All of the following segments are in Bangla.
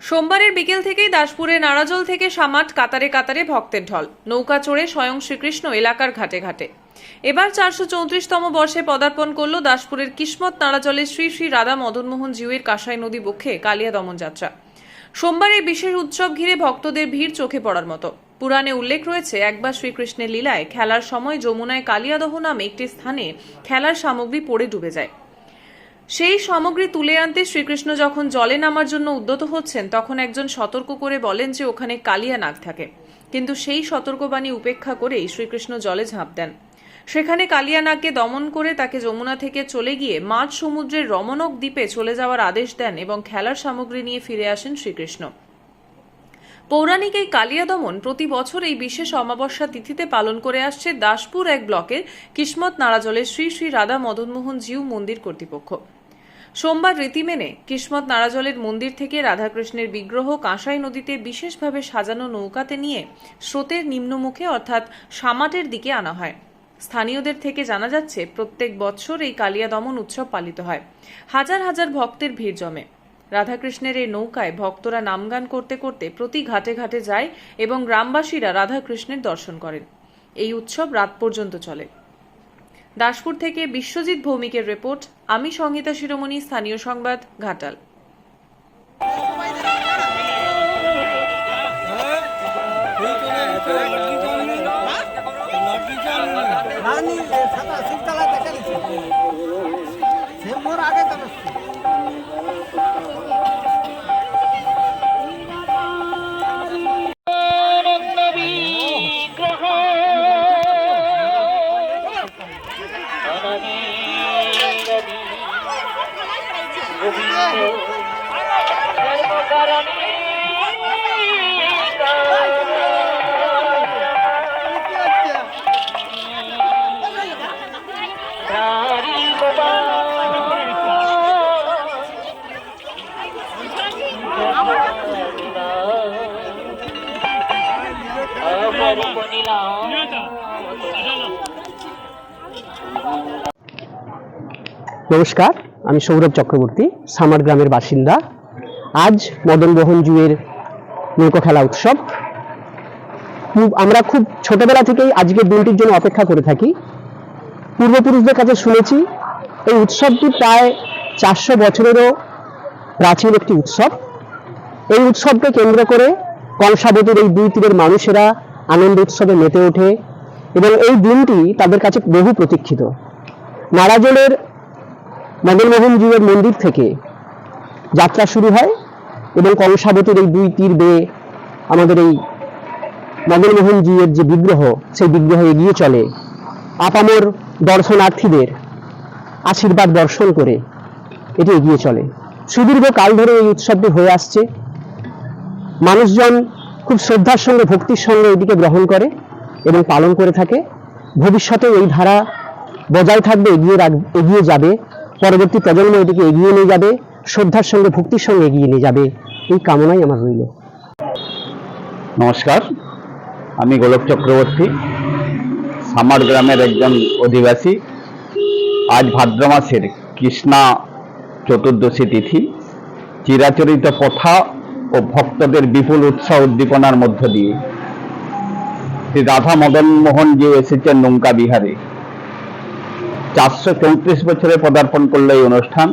সোমবারের বিকেল থেকেই দাসপুরে নারাজল থেকে সামাট কাতারে কাতারে ভক্তের ঢল। নৌকা চড়ে স্বয়ং শ্রীকৃষ্ণ এলাকার ঘাটে ঘাটে। এবার চারশো চৌত্রিশতম বর্ষে পদার্পণ করল দাসপুরের কিসমত নারাজলের শ্রী শ্রী রাধা মদনমোহন জিউয়ের কাঁসাই নদী বক্ষে কালিয়া দমন যাত্রা। সোমবার এই বিশেষ উৎসব ঘিরে ভক্তদের ভিড় চোখে পড়ার মতো। পুরাণে উল্লেখ রয়েছে, একবার শ্রীকৃষ্ণের লীলায় খেলার সময় যমুনায় কালিয়াদহ নামে একটি স্থানে খেলার সামগ্রী পড়ে ডুবে যায়। সেই সামগ্রী তুলে আনতে শ্রীকৃষ্ণ যখন জলে নামার জন্য উদ্যত হচ্ছেন, তখন একজন সতর্ক করে বলেন যে ওখানে কালিয়া নাগ থাকে। কিন্তু সেই সতর্কবাণী উপেক্ষা করেই শ্রীকৃষ্ণ জলে ঝাঁপ দেন। সেখানে কালিয়া নাগকে দমন করে তাকে যমুনা থেকে চলে গিয়ে মাঝ সমুদ্রের রমণক দ্বীপে চলে যাওয়ার আদেশ দেন এবং খেলার সামগ্রী নিয়ে ফিরে আসেন শ্রীকৃষ্ণ। পৌরাণিক এই কালিয়া দমন প্রতি বছর এই বিশেষ অমাবস্যা তিথিতে পালন করে আসছে দাসপুর এক ব্লকের কিসমত নারাজলের শ্রী শ্রী রাধা মদনমোহন জিউ মন্দির কর্তৃপক্ষ। সোমবার রীতি মেনে কিসমত নারাজলের মন্দির থেকে রাধাকৃষ্ণের বিগ্রহ কাঁসাই নদীতে বিশেষভাবে সাজানো নৌকাতে নিয়ে স্রোতের নিম্নমুখে অর্থাৎ সামাটের দিকে আনা হয়। স্থানীয়দের থেকে জানা যাচ্ছে, প্রত্যেক বছর এই কালিয়া দমন উৎসব পালিত হয়। হাজার হাজার ভক্তের ভিড় জমে। রাধাকৃষ্ণের এই নৌকায় ভক্তরা নামগান করতে করতে প্রতি ঘাটে ঘাটে যায় এবং গ্রামবাসীরা রাধাকৃষ্ণের দর্শন করেন। এই উৎসব রাত পর্যন্ত চলে। দাসপুর থেকে বিশ্বজিৎ ভৌমিকের রিপোর্ট, আমি সংহিতা শিরোমণি, স্থানীয় সংবাদ, ঘাটাল। আগে নমস্কার, আমি সৌরভ চক্রবর্তী, সামার গ্রামের বাসিন্দা। আজ মদন মোহন জুয়ের নৌকো খেলা উৎসব। খুব, আমরা খুব ছোটবেলা থেকেই আজকের দিনটির জন্য অপেক্ষা করে থাকি। পূর্বপুরুষদের কাছে শুনেছি, এই উৎসবটি প্রায় চারশো বছরেরও প্রাচীন একটি উৎসব। এই উৎসবকে কেন্দ্র করে কংসাবতীর এই দুই তীরের মানুষেরা আনন্দ উৎসবে মেতে ওঠে এবং এই দিনটি তাদের কাছে বহু প্রতীক্ষিত। নারাজলের মদনমোহন জিউয়ের মন্দির থেকে যাত্রা শুরু হয় এবং কংসাবতীর এই দুই তীর বেয়ে আমাদের এই মদনমোহন জিউয়ের যে বিগ্রহ, সেই বিগ্রহ এগিয়ে চলে আপামর দর্শনার্থীদের আশীর্বাদ দর্শন করে এটি এগিয়ে চলে। সুদীর্ঘ কাল ধরে এই উৎসবটি হয়ে আসছে। মানুষজন খুব শ্রদ্ধার সঙ্গে, ভক্তির সঙ্গে এটিকে গ্রহণ করে এবং পালন করে থাকে। ভবিষ্যতে এই ধারা বজায় থাকবে, এগিয়ে এগিয়ে যাবে। পরবর্তী প্রজন্ম এটিকে এগিয়ে নিয়ে যাবে, শ্রদ্ধার সঙ্গে, ভক্তির সঙ্গে এগিয়ে নিয়ে যাবে। এই কামনাই আমার রইল। নমস্কার, আমি গোলক চক্রবর্তী, সামার গ্রামের একজন অধিবাসী। আজ ভাদ্র মাসের কৃষ্ণা চতুর্দশী তিথি। চিরাচরিত প্রথা ও ভক্তদের বিপুল উৎসাহ উদ্দীপনার মধ্য দিয়ে। শ্রী রাধা মদন মোহন যে এসেছেন নৌকা বিহারে। চারশো চৌত্রিশ বছরে পদার্পণ করল এই অনুষ্ঠান।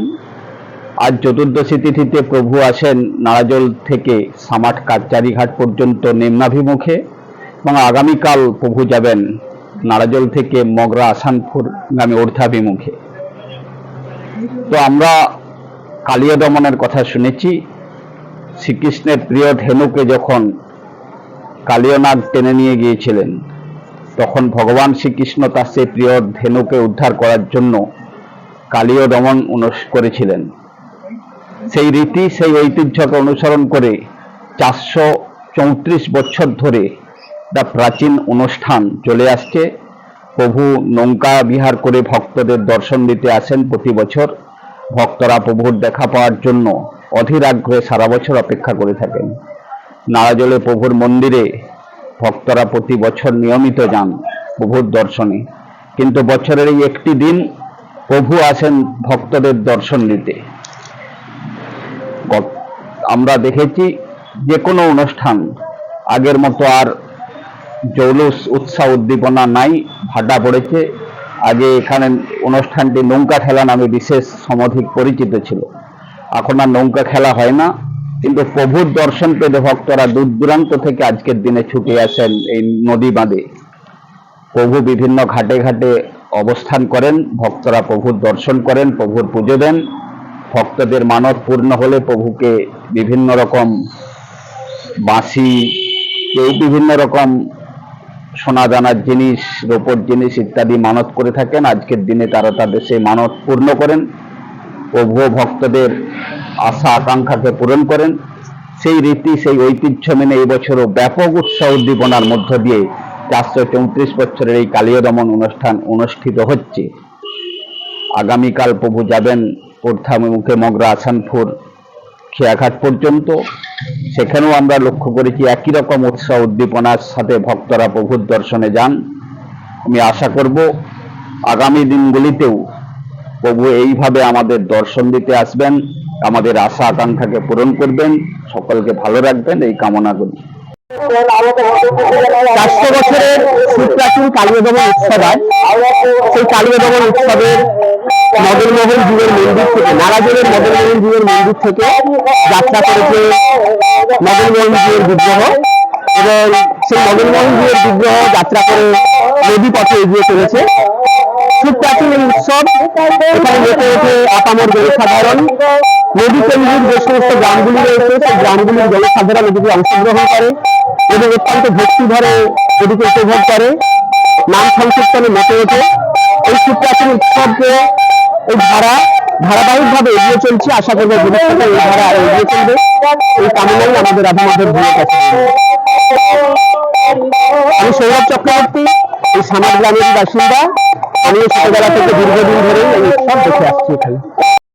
আজ চতুর্দশী তিথিতে প্রভু আসেন নারাজল থেকে সামাট কাচারিঘাট পর্যন্ত নিম্নাভিমুখে এবং আগামীকাল প্রভু যাবেন নারাজল থেকে মগরা আসানপুর গামী ঊর্ধ্বাভিমুখে। তো আমরা কালিয়া দমনের কথা শুনেছি। শ্রীকৃষ্ণের প্রিয় ধেনুকে যখন কালিয়নাগ টেনে নিয়ে গিয়েছিলেন তখন ভগবান শ্রীকৃষ্ণ তার সেই প্রিয় ধেনুকে উদ্ধার করার জন্য কালীয় দমন করেছিলেন। সেই রীতি, সেই ঐতিহ্যকে অনুসরণ করে চারশো চৌত্রিশ বছর ধরে একটা প্রাচীন অনুষ্ঠান চলে আসছে। প্রভু নৌকা বিহার করে ভক্তদের দর্শন দিতে আসেন প্রতি বছর। ভক্তরা প্রভুর দেখা পাওয়ার জন্য অধীর আগ্রহে সারা বছর অপেক্ষা করে থাকেন। নারাজলে প্রভুর মন্দিরে ভক্তরা প্রতি বছর নিয়মিত যান প্রভুর দর্শনে। কিন্তু বছরের এই একটি দিন প্রভু আসেন ভক্তদের দর্শন নিতে। আমরা দেখেছি যে কোনো অনুষ্ঠান, আগের মতো আর জৌলুস উৎসাহ উদ্দীপনা নাই, ভাটা পড়েছে। আগে এখানে অনুষ্ঠানটি নৌকা খেলা নামে বিশেষ সমধিক পরিচিত ছিল। এখন আর নৌকা খেলা হয় না। কিন্তু প্রভুর দর্শন পেতে ভক্তরা দূর দূরান্ত থেকে আজকের দিনে ছুটে আসেন এই নদী বাঁধে। প্রভু বিভিন্ন ঘাটে ঘাটে অবস্থান করেন, ভক্তরা প্রভুর দর্শন করেন, প্রভুর পুজো দেন। ভক্তদের মানত পূর্ণ হলে প্রভুকে বিভিন্ন রকম বাঁশি কেউ বিভিন্ন রকম সোনা দানার জিনিস, রূপোর জিনিস ইত্যাদি মানত করে থাকেন। আজকের দিনে তারা তাদের সেই মানত পূর্ণ করেন। প্রভু ভক্তদের আশা, আকাঙ্ক্ষাকে পূরণ করেন। সেই রীতি, সেই ঐতিহ্য মেনে এবছরও ব্যাপক উৎসাহ উদ্দীপনার মধ্য দিয়ে চারশো চৌত্রিশ বছরের এই কালীয় দমন অনুষ্ঠান অনুষ্ঠিত হচ্ছে। আগামীকাল প্রভু যাবেন মুখে মগরা আসানপুর খেয়াঘাট পর্যন্ত। সেখানেও আমরা লক্ষ্য করেছি একই রকম উৎসাহ উদ্দীপনার সাথে ভক্তরা প্রভুর দর্শনে যান। আমি আশা করব আগামী দিনগুলিতেও প্রভু এইভাবে আমাদের দর্শন দিতে আসবেন। আমাদের আশা, আকাঙ্ক্ষাকে পূরণ করবেন, সকলকে ভালো রাখবেন, এই কামনা করি। চারশো বছরের সুপ্রাচীন কালীয় দমন উৎসব আজ সেই কালীয় দমন উৎসবের মদনমোহন যুগের মন্দির থেকে, নারাজনের মদনমোহন যুগের মন্দির থেকে যাত্রা করেছে মদনমোহন যুগের বিগ্রহ। এবং সেই মদনমোহন যুগের বিগ্রহ যাত্রা করে নদী পথে এগিয়ে চলেছে। সুপ্রাচীন এই উৎসব, এখানে মেতে ওঠে আপামর জনসাধারণ। নদী যে সমস্ত গ্রামগুলি রয়েছে, সেই গ্রামগুলির জনসাধারণ এদিকে অংশগ্রহণ করে এবং অত্যন্ত ভক্তি এদিকে উপভোগ করে। নাম সংকীর্তনে মেতে ওঠে। এই সুপ্রাচীন উৎসবকে এই ধারা, ধারাবাহিকভাবে এগিয়ে চলছে। আশা করব ভবিষ্যতে এই ধারা আরও এগিয়ে চলবে। এই কামনাই আমাদের রাধামাধব ভূমির কাছে আমি সৌরভ চক্রবর্তী, এই সামার গ্রামের বাসিন্দা। আমি ছোটবেলা থেকে দীর্ঘদিন ধরে এই উৎসব দেখে আসছি এখানে।